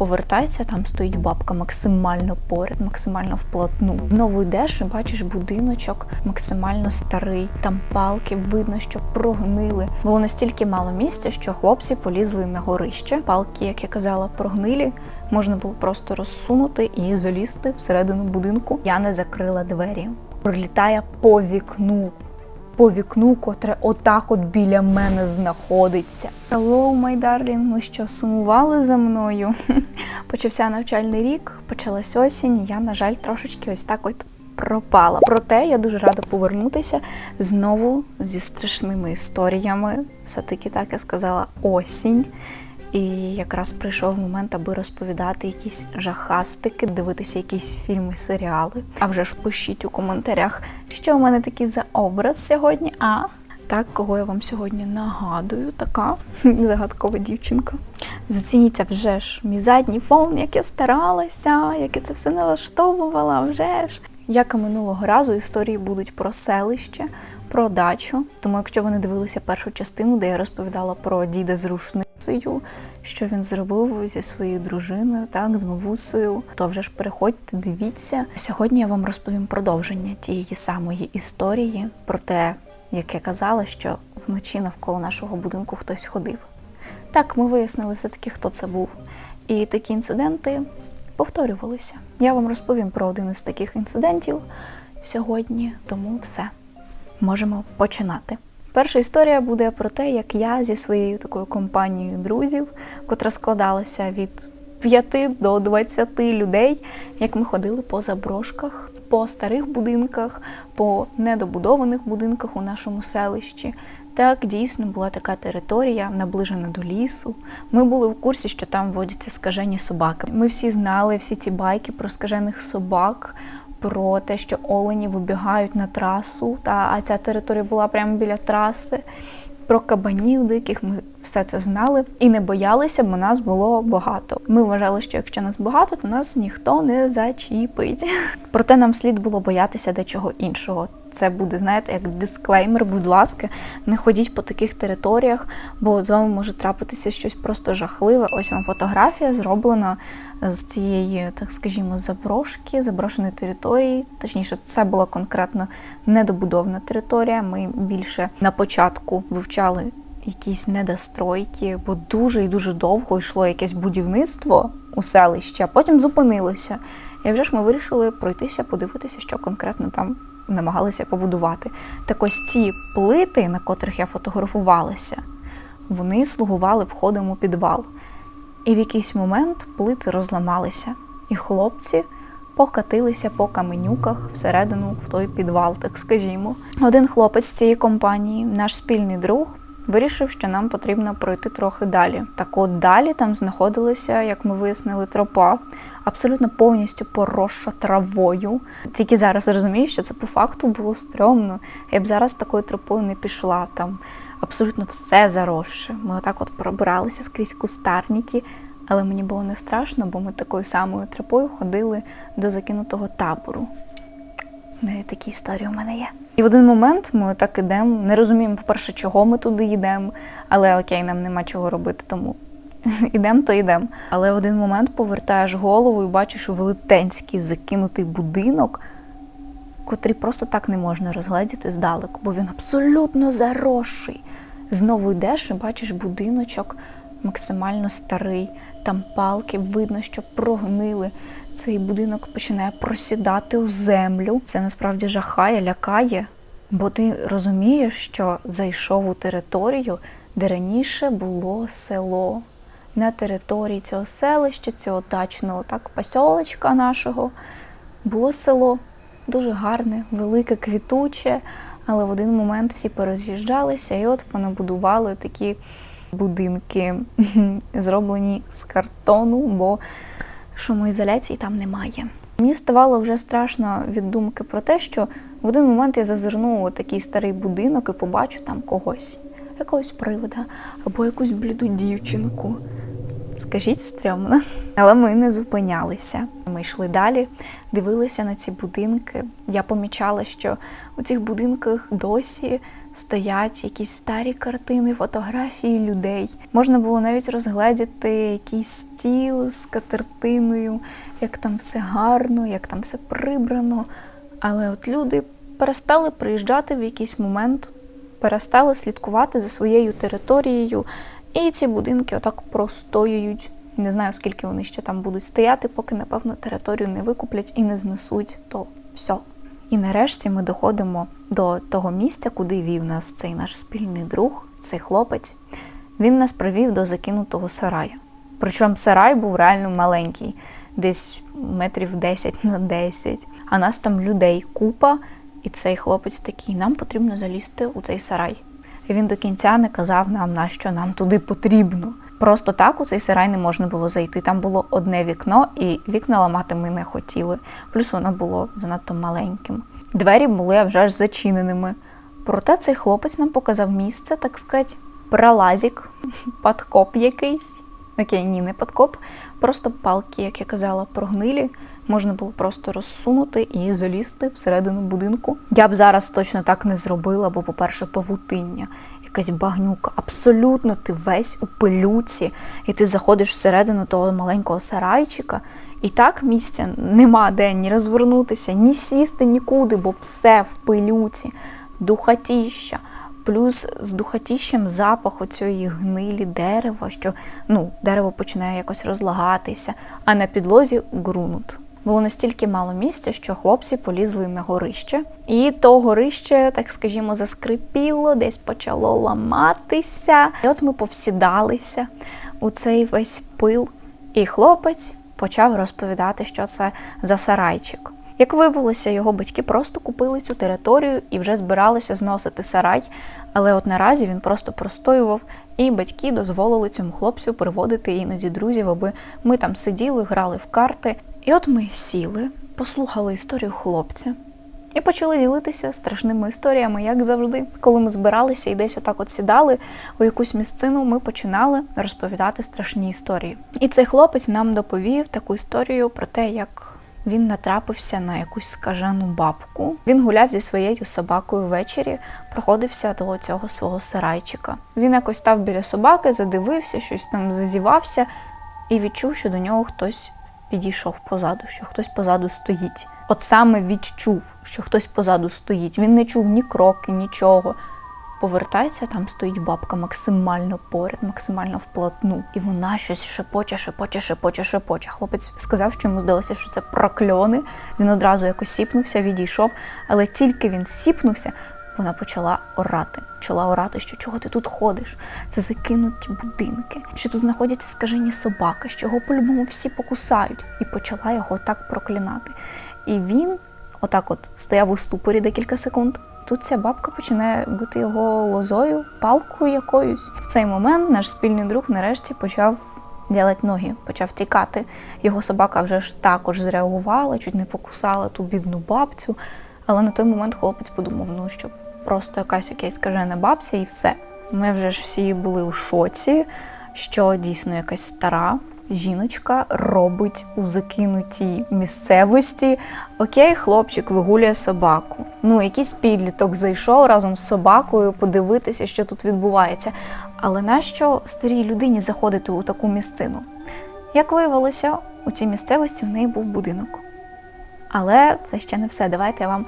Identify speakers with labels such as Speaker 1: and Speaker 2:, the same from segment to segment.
Speaker 1: повертається, там стоїть бабка максимально поряд, максимально вплотну. Знову йдеш і бачиш будиночок максимально старий. Там палки, видно, що прогнили. Було настільки мало місця, що хлопці полізли на горище. Палки, як я казала, прогнилі. Можна було просто розсунути і залізти всередину будинку. Я не закрила двері. Пролітає по вікну по вікну, котре отак от біля мене знаходиться. Hello, my darling, ви що сумували за мною? Почався навчальний рік, почалась осінь. Я, на жаль, трошечки ось так от пропала. Проте я дуже рада повернутися знову зі страшними історіями. Все-таки так я сказала осінь. І якраз прийшов момент, аби розповідати якісь жахастики, дивитися якісь фільми, серіали. А вже ж пишіть у коментарях, що у мене такий за образ сьогодні. А так, кого я вам сьогодні нагадую, така загадкова дівчинка. Зацініться вже ж мій задній фон, як я старалася, як я це все налаштовувала, вже ж. Як і минулого разу, історії будуть про селище, про дачу. Тому, якщо ви не дивилися першу частину, де я розповідала про діда з рушницею, що він зробив зі своєю дружиною, так, з мавусею, то вже ж переходьте, дивіться. Сьогодні я вам розповім продовження тієї самої історії про те, як я казала, що вночі навколо нашого будинку хтось ходив. Так, ми вияснили все-таки, хто це був. І такі інциденти повторювалися. Я вам розповім про один із таких інцидентів сьогодні, тому все. Можемо починати. Перша історія буде про те, як я зі своєю такою компанією друзів, котра складалася від 5 до 20 людей, як ми ходили по заброшках, по старих будинках, по недобудованих будинках у нашому селищі. Так, дійсно була така територія, наближена до лісу. Ми були в курсі, що там водяться скажені собаки. Ми всі знали всі ці байки про скажених собак, про те, що олені вибігають на трасу, та а ця територія була прямо біля траси. Про кабанів диких ми все це знали і не боялися, бо нас було багато. Ми вважали, що якщо нас багато, то нас ніхто не зачіпить. Проте нам слід було боятися дечого іншого. Це буде, знаєте, як дисклеймер, будь ласка, не ходіть по таких територіях, бо з вами може трапитися щось просто жахливе. Ось вам фотографія зроблена з цієї, так скажімо, заброшки, заброшеної території. Точніше, це була конкретно недобудована територія. Ми більше на початку вивчали якісь недостройки, бо дуже і дуже довго йшло якесь будівництво у селищі, а потім зупинилося. І вже ж ми вирішили пройтися, подивитися, що конкретно там намагалися побудувати. Так ось ці плити, на котрих я фотографувалася, вони слугували входом у підвал. І в якийсь момент плити розламалися, і хлопці покатилися по каменюках всередину в той підвал, так скажімо. Один хлопець цієї компанії, наш спільний друг, вирішив, що нам потрібно пройти трохи далі. Так от далі там знаходилася, як ми вияснили, тропа, абсолютно повністю поросша травою. Тільки зараз розумію, що це по факту було стрьомно. Я б зараз такою тропою не пішла там. Абсолютно все заросше. Ми отак от пробиралися скрізь кустарники, але мені було не страшно, бо ми такою самою тропою ходили до закинутого табору. Навіть такі історії у мене є. І в один момент ми так ідемо, не розуміємо, по-перше, чого ми туди йдемо, але окей, нам нема чого робити, тому ідемо, то йдемо. Але в один момент повертаєш голову і бачиш велетенський закинутий будинок, котрий просто так не можна розгледіти здалеку, бо він абсолютно заросший. Знову йдеш і бачиш будиночок максимально старий, там палки, видно, що прогнили. Цей будинок починає просідати у землю. Це насправді жахає, лякає, бо ти розумієш, що зайшов у територію, де раніше було село. На території цього селища, цього дачного так, посьолочка нашого, було село дуже гарне, велике, квітуче, але в один момент всі пороз'їжджалися і от понабудували такі будинки, зроблені з картону, бо шумоізоляції там немає. Мені ставало вже страшно від думки про те, що в один момент я зазирну у такий старий будинок і побачу там когось, якогось привода або якусь бліду дівчинку. Скажіть стрьомно. Але ми не зупинялися. Ми йшли далі, дивилися на ці будинки. Я помічала, що у цих будинках досі стоять якісь старі картини, фотографії людей. Можна було навіть розгледіти якийсь стіл з катертиною, як там все гарно, як там все прибрано. Але от люди перестали приїжджати в якийсь момент, перестали слідкувати за своєю територією, і ці будинки отак простоюють. Не знаю, скільки вони ще там будуть стояти, поки, напевно, територію не викуплять і не знесуть, то все. І нарешті ми доходимо до того місця, куди вів нас цей наш спільний друг, цей хлопець. Він нас привів до закинутого сарая. Причому сарай був реально маленький, десь метрів 10 на 10. А нас там людей купа, і цей хлопець такий: нам потрібно залізти у цей сарай. І він до кінця не казав нам, на що нам туди потрібно. Просто так у цей сарай не можна було зайти. Там було одне вікно, і вікна ламати ми не хотіли. Плюс воно було занадто маленьким. Двері були вже ж зачиненими. Проте цей хлопець нам показав місце, так сказати, пролазік, подкоп якийсь. Окей, ні, не подкоп, просто палки, як я казала, прогнилі. Можна було просто розсунути і залізти всередину будинку. Я б зараз точно так не зробила, бо, по-перше, павутиння, якась багнюка. Абсолютно ти весь у пилюці, і ти заходиш всередину того маленького сарайчика. І так місця нема де ні розвернутися, ні сісти нікуди, бо все в пилюці, духотіща. Плюс з духотіщем запах оцієї гнилі дерева, що ну, дерево починає якось розлагатися, а на підлозі ґрунт. Було настільки мало місця, що хлопці полізли на горище, і то горище, так скажімо, заскрипіло, десь почало ламатися. І от ми повсідалися у цей весь пил, і хлопець почав розповідати, що це за сарайчик. Як виявилося, його батьки просто купили цю територію і вже збиралися зносити сарай, але от наразі він просто простоював, і батьки дозволили цьому хлопцю приводити іноді друзів, аби ми там сиділи, грали в карти. І от ми сіли, послухали історію хлопця і почали ділитися страшними історіями, як завжди. Коли ми збиралися і десь отак от сідали у якусь місцину, ми починали розповідати страшні історії. І цей хлопець нам доповів таку історію про те, як. Він натрапився на якусь скажену бабку. Він гуляв зі своєю собакою ввечері, проходився до цього свого сарайчика. Він якось став біля собаки, задивився, щось там зазівався і відчув, що до нього хтось підійшов позаду, що хтось позаду стоїть. От саме відчув, що хтось позаду стоїть. Він не чув ні кроки, нічого. Повертається, там стоїть бабка максимально поряд, максимально вплотну. І вона щось шепоче, шепоче, шепоче, шепоче. Хлопець сказав, що йому здалося, що це прокльони. Він одразу якось сіпнувся, відійшов. Але тільки він сіпнувся, вона почала орати. Почала орати, що чого ти тут ходиш? Це закинуті будинки, що тут знаходяться скажені собаки, що його по-любому всі покусають. І почала його так проклинати. І він отак от стояв у ступорі декілька секунд. Тут ця бабка починає бити його лозою, палкою якоюсь. В цей момент наш спільний друг нарешті почав ділати ноги, почав тікати. Його собака вже ж також зреагувала, чуть не покусала ту бідну бабцю. Але на той момент хлопець подумав, ну що просто якась якась скажена бабця і все. Ми вже ж всі були у шоці, що дійсно якась стара жіночка робить у закинутій місцевості. Окей, хлопчик вигулює собаку. Ну, якийсь підліток зайшов разом з собакою подивитися, що тут відбувається. Але нащо старій людині заходити у таку місцину? Як виявилося, у цій місцевості в неї був будинок. Але це ще не все. Давайте я вам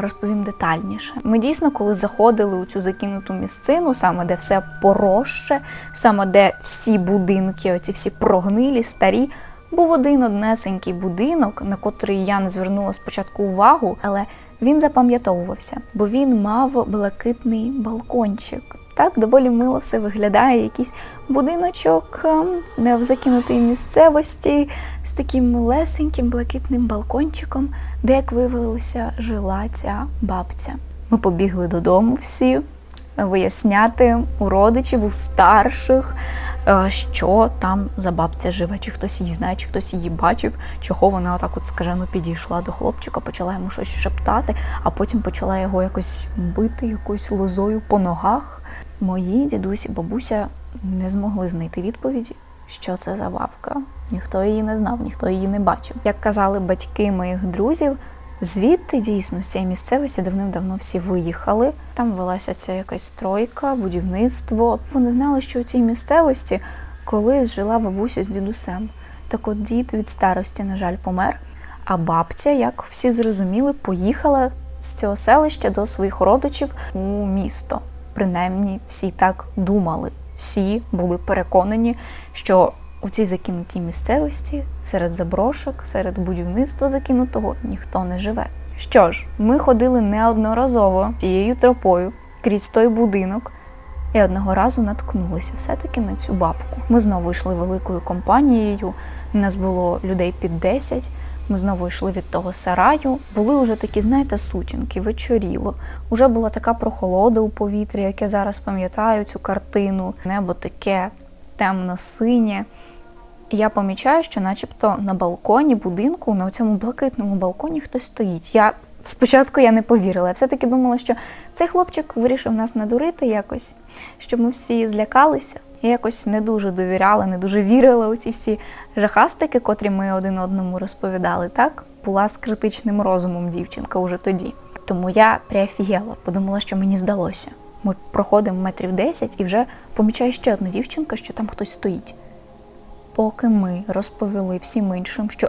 Speaker 1: розповім детальніше. Ми дійсно, коли заходили у цю закинуту місцину, саме де все порожче, саме де всі будинки, оці всі прогнилі, старі, був один однесенький будинок, на котрий я не звернула спочатку увагу, але він запам'ятовувався, бо він мав блакитний балкончик. Так, доволі мило все виглядає, якийсь будиночок ем, в закинутій місцевості з таким милесеньким блакитним балкончиком, де, як виявилося, жила ця бабця. Ми побігли додому всі виясняти у родичів, у старших, е, що там за бабця живе, чи хтось її знає, чи хтось її бачив, чого вона отак от скажено підійшла до хлопчика, почала йому щось шептати, а потім почала його якось бити якоюсь лозою по ногах. Мої дідусь і бабуся не змогли знайти відповіді, що це за бабка. Ніхто її не знав, ніхто її не бачив. Як казали батьки моїх друзів, Звідти дійсно з цієї місцевості давним-давно всі виїхали. Там велася ця якась стройка, будівництво. Вони знали, що у цій місцевості колись жила бабуся з дідусем. Так от дід від старості, на жаль, помер. А бабця, як всі зрозуміли, поїхала з цього селища до своїх родичів у місто. Принаймні, всі так думали. Всі були переконані, що у цій закинутій місцевості серед заброшок, серед будівництва закинутого ніхто не живе. Що ж, ми ходили неодноразово цією тропою крізь той будинок. І одного разу наткнулися все-таки на цю бабку. Ми знову йшли великою компанією. Нас було людей під 10. Ми знову йшли від того сараю. Були вже такі, знаєте, сутінки, вечоріло. Уже була така прохолода у повітрі, як я зараз пам'ятаю цю картину. Небо таке темно-синє. І я помічаю, що начебто на балконі будинку, на цьому блакитному балконі хтось стоїть. Я спочатку я не повірила. Я все-таки думала, що цей хлопчик вирішив нас надурити якось, щоб ми всі злякалися. Я якось не дуже довіряла, не дуже вірила у ці всі жахастики, котрі ми один одному розповідали. Так була з критичним розумом дівчинка уже тоді. Тому я приофігела, подумала, що мені здалося. Ми проходимо метрів 10 і вже помічає ще одна дівчинка, що там хтось стоїть. Поки ми розповіли всім іншим, що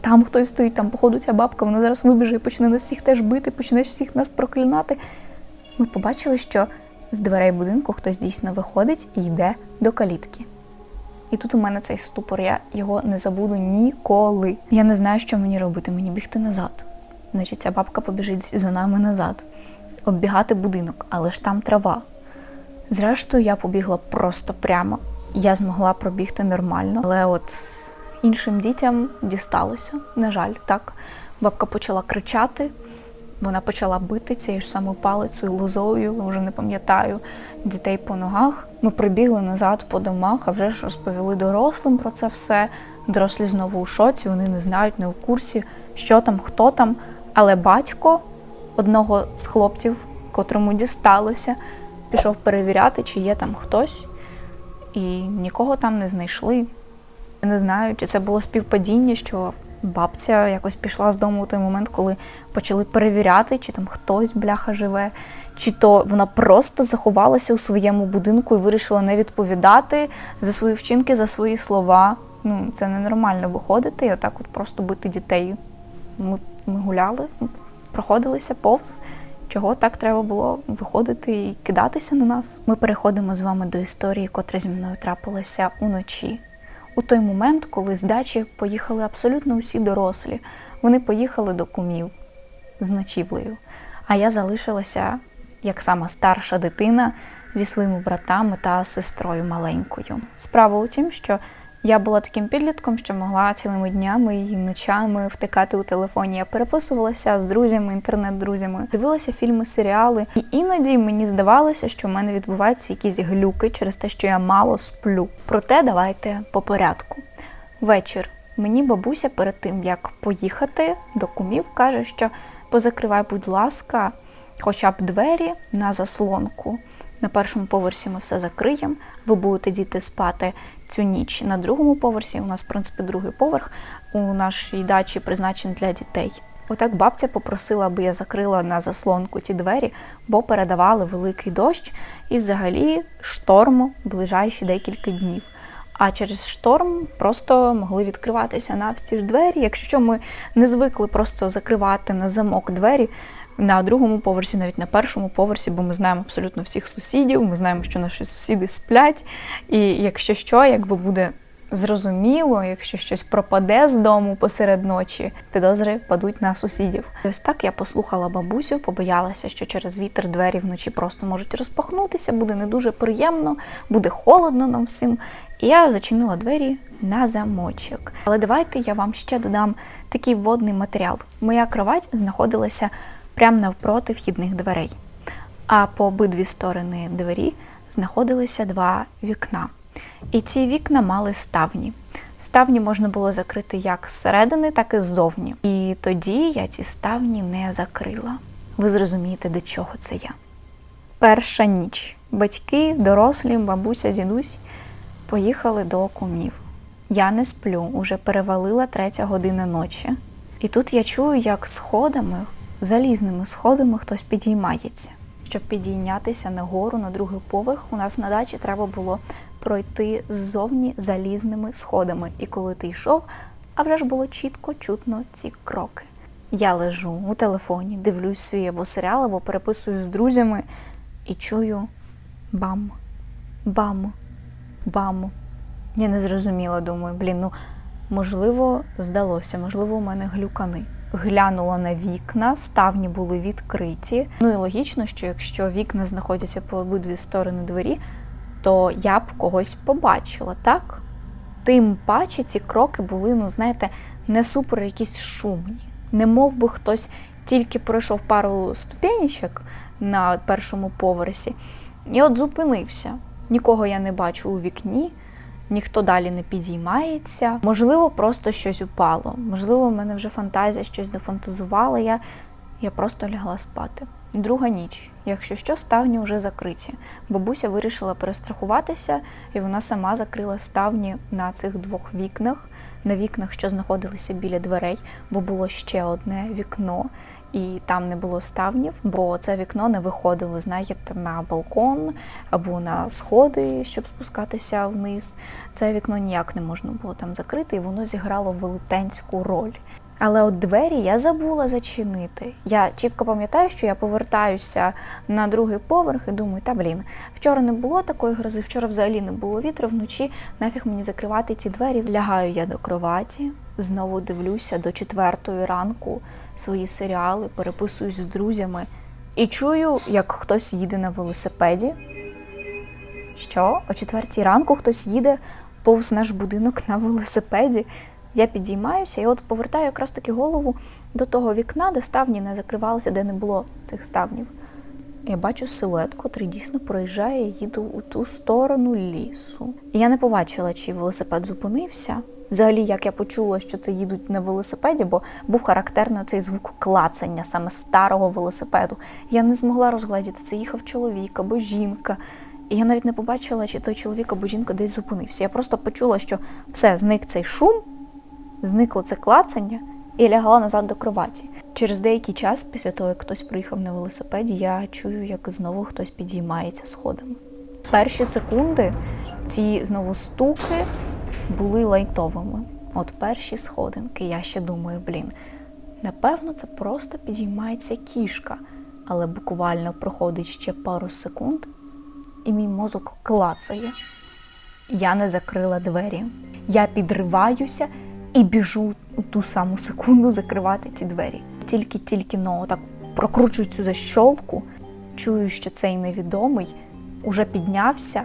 Speaker 1: там хтось стоїть, там, походу, ця бабка, вона зараз вибіже і почне нас всіх теж бити, почне всіх нас проклинати. Ми побачили, що з дверей будинку хтось дійсно виходить і йде до калітки. І тут у мене цей ступор, я його не забуду ніколи. Я не знаю, що мені робити, мені бігти назад. Значить, ця бабка побіжить за нами назад, оббігати будинок, але ж там трава. Зрештою, я побігла просто прямо. Я змогла пробігти нормально, але от іншим дітям дісталося, на жаль, так. Бабка почала кричати, вона почала бити цією ж самою палицею, лозою, вже не пам'ятаю, дітей по ногах. Ми прибігли назад по домах, а вже ж розповіли дорослим про це все. Дорослі знову у шоці, вони не знають, не в курсі, що там, хто там. Але батько одного з хлопців, котрому дісталося, пішов перевіряти, чи є там хтось, і нікого там не знайшли. Не знаю, чи це було співпадіння, що бабця якось пішла з дому у той момент, коли почали перевіряти, чи там хтось бляха живе, чи то вона просто заховалася у своєму будинку і вирішила не відповідати за свої вчинки, за свої слова. Ну, це ненормально виходити і отак от просто бити дітей. Ми, ми гуляли, проходилися повз. Чого так треба було виходити і кидатися на нас? Ми переходимо з вами до історії, котра зі мною трапилася уночі. У той момент, коли з дачі поїхали абсолютно усі дорослі, вони поїхали до кумів з ночівлею. А я залишилася як сама старша дитина зі своїми братами та сестрою маленькою. Справа у тім, що я була таким підлітком, що могла цілими днями і ночами втикати у телефоні. Я переписувалася з друзями, інтернет-друзями, дивилася фільми, серіали, і іноді мені здавалося, що в мене відбуваються якісь глюки через те, що я мало сплю. Проте давайте по порядку. Вечір мені бабуся перед тим як поїхати до кумів, каже, що позакривай, будь ласка, хоча б двері на заслонку. На першому поверсі ми все закриємо. Ви будете діти спати цю ніч на другому поверсі. У нас, в принципі, другий поверх у нашій дачі призначений для дітей. Отак бабця попросила, аби я закрила на заслонку ті двері, бо передавали великий дощ і взагалі шторм ближайші декілька днів. А через шторм просто могли відкриватися навстіж двері. Якщо ми не звикли просто закривати на замок двері, на другому поверсі, навіть на першому поверсі, бо ми знаємо абсолютно всіх сусідів, ми знаємо, що наші сусіди сплять. І якщо що, якби буде зрозуміло, якщо щось пропаде з дому посеред ночі, підозри падуть на сусідів. І ось так я послухала бабусю, побоялася, що через вітер двері вночі просто можуть розпахнутися, буде не дуже приємно, буде холодно нам всім. І я зачинила двері на замочок. Але давайте я вам ще додам такий водний матеріал. Моя кровать знаходилася прямо навпроти вхідних дверей. А по обидві сторони двері знаходилися два вікна. І ці вікна мали ставні. Ставні можна було закрити як зсередини, так і ззовні. І тоді я ці ставні не закрила. Ви зрозумієте, до чого це я. Перша ніч. Батьки, дорослі, бабуся, дідусь поїхали до кумів. Я не сплю, уже перевалила третя година ночі. І тут я чую, як сходами, залізними сходами хтось підіймається. Щоб підійнятися нагору на другий поверх, у нас на дачі треба було пройти ззовні залізними сходами. І коли ти йшов, а вже ж було чітко чутно ці кроки. Я лежу у телефоні, дивлюсь свій або серіал, або переписую з друзями і чую бам, бам, бам. Я не зрозуміла, думаю, блін, ну можливо, здалося, можливо, у мене глюкани. Глянула на вікна, ставні були відкриті. Ну і логічно, що якщо вікна знаходяться по обидві сторони двері, то я б когось побачила, так? Тим паче ці кроки були, ну знаєте, не супер якісь шумні. Не мов би хтось тільки пройшов пару ступенечок на першому поверсі, і от зупинився. Нікого я не бачу у вікні, ніхто далі не підіймається. Можливо, просто щось упало. Можливо, в мене вже фантазія щось дофантазувала. Я, я просто лягла спати. Друга ніч. Якщо що, ставні вже закриті. Бабуся вирішила перестрахуватися, і вона сама закрила ставні на цих двох вікнах, на вікнах, що знаходилися біля дверей, бо було ще одне вікно, і там не було ставнів, бо це вікно не виходило, знаєте, на балкон або на сходи, щоб спускатися вниз. Це вікно ніяк не можна було там закрити, і воно зіграло велетенську роль. Але от двері я забула зачинити. Я чітко пам'ятаю, що я повертаюся на другий поверх і думаю, та блін, вчора не було такої грози, вчора взагалі не було вітру, вночі нафіг мені закривати ці двері. Лягаю я до кроваті, знову дивлюся до четвертої ранку свої серіали, переписуюсь з друзями і чую, як хтось їде на велосипеді. Що? О четвертій ранку хтось їде повз наш будинок на велосипеді. Я підіймаюся і от повертаю якраз таки голову до того вікна, де ставні не закривалися, де не було цих ставнів. Я бачу силует, котрий дійсно проїжджає, їду у ту сторону лісу. Я не побачила, чи велосипед зупинився. Взагалі, як я почула, що це їдуть на велосипеді, бо був характерний цей звук клацання саме старого велосипеду. Я не змогла розгледіти, це їхав чоловік або жінка. І я навіть не побачила, чи той чоловік або жінка десь зупинився. Я просто почула, що все, зник цей шум, зникло це клацання і лягла назад до кроваті. Через деякий час, після того, як хтось приїхав на велосипеді, я чую, як знову хтось підіймається сходами. Перші секунди ці знову стуки були лайтовими. От перші сходинки, я ще думаю, блін, напевно, це просто підіймається кішка, але буквально проходить ще пару секунд, і мій мозок клацає. Я не закрила двері. Я підриваюся і біжу у ту саму секунду закривати ті двері. Тільки-тільки ну, так прокручую цю защолку, чую, що цей невідомий уже піднявся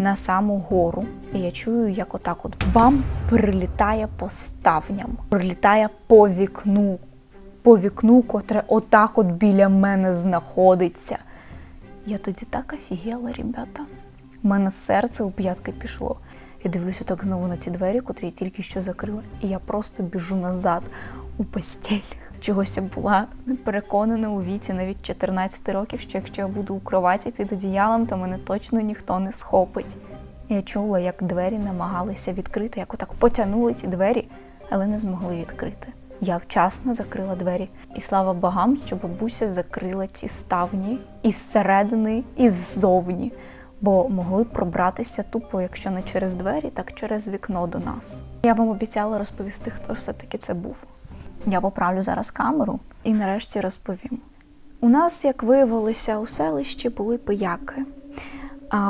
Speaker 1: на саму гору. І я чую, як отак от бам прилітає по ставням, прилітає по вікну, по вікну, котре отак от біля мене знаходиться. Я тоді так офігела, ребята. У мене серце у п'ятки пішло. Я дивлюся так знову на ці двері, котрі я тільки що закрила, і я просто біжу назад у постіль. Чогось я була переконана у віці навіть 14 років, що якщо я буду у кроваті під одіялом, то мене точно ніхто не схопить. Я чула, як двері намагалися відкрити, як отак потягнули ті двері, але не змогли відкрити. Я вчасно закрила двері, і слава богам, що бабуся закрила ті ставні із середини, і ззовні, бо могли пробратися тупо, якщо не через двері, так через вікно до нас. Я вам обіцяла розповісти, хто все-таки це був. Я поправлю зараз камеру і нарешті розповім. У нас, як виявилося, у селищі були пияки,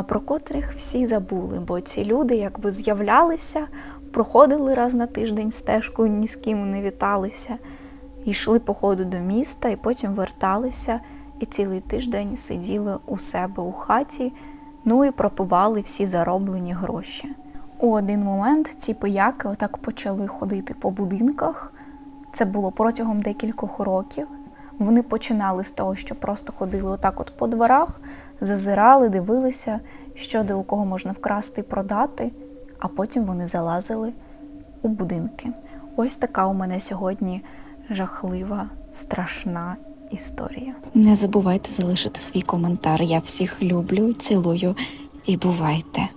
Speaker 1: про котрих всі забули, бо ці люди якби з'являлися, проходили раз на тиждень стежкою, ні з ким не віталися, йшли по ходу до міста і потім верталися і цілий тиждень сиділи у себе у хаті, ну і пропивали всі зароблені гроші. У один момент ці пияки отак почали ходити по будинках. Це було протягом декількох років. Вони починали з того, що просто ходили отак от по дворах, зазирали, дивилися, що де у кого можна вкрасти і продати, а потім вони залазили у будинки. Ось така у мене сьогодні жахлива, страшна історія.
Speaker 2: Не забувайте залишити свій коментар. Я всіх люблю, цілую і бувайте!